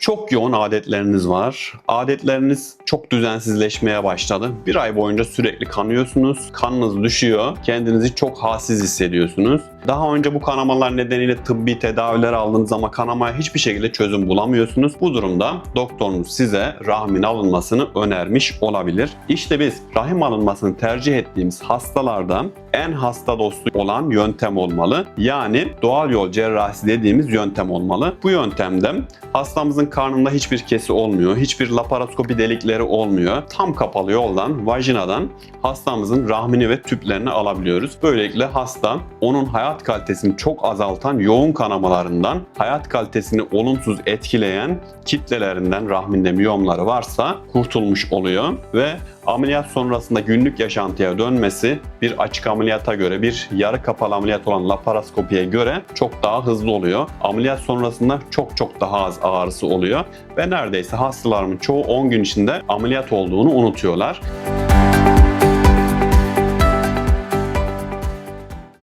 Çok yoğun adetleriniz var. Adetleriniz çok düzensizleşmeye başladı. Bir ay boyunca sürekli kanıyorsunuz. Kanınız düşüyor. Kendinizi çok halsiz hissediyorsunuz. Daha önce bu kanamalar nedeniyle tıbbi tedaviler aldınız ama kanamaya hiçbir şekilde çözüm bulamıyorsunuz. Bu durumda doktorunuz size rahmin alınmasını önermiş olabilir. İşte biz rahim alınmasını tercih ettiğimiz hastalarda en hasta dostu olan yöntem olmalı. Yani doğal yol cerrahisi dediğimiz yöntem olmalı. Bu yöntemde hastamızın karnında hiçbir kesi olmuyor. Hiçbir laparoskopi delikleri olmuyor. Tam kapalı yoldan, vajinadan hastamızın rahmini ve tüplerini alabiliyoruz. Böylelikle hasta onun hayat kalitesini çok azaltan yoğun kanamalarından, hayat kalitesini olumsuz etkileyen kitlelerinden rahminde miyomları varsa kurtulmuş oluyor ve ameliyat sonrasında günlük yaşantıya dönmesi bir açık ameliyata göre bir yarı kapalı ameliyat olan laparoskopiye göre çok daha hızlı oluyor. Ameliyat sonrasında çok çok daha az ağrısı oluyor ve neredeyse hastalarımın çoğu 10 gün içinde ameliyat olduğunu unutuyorlar.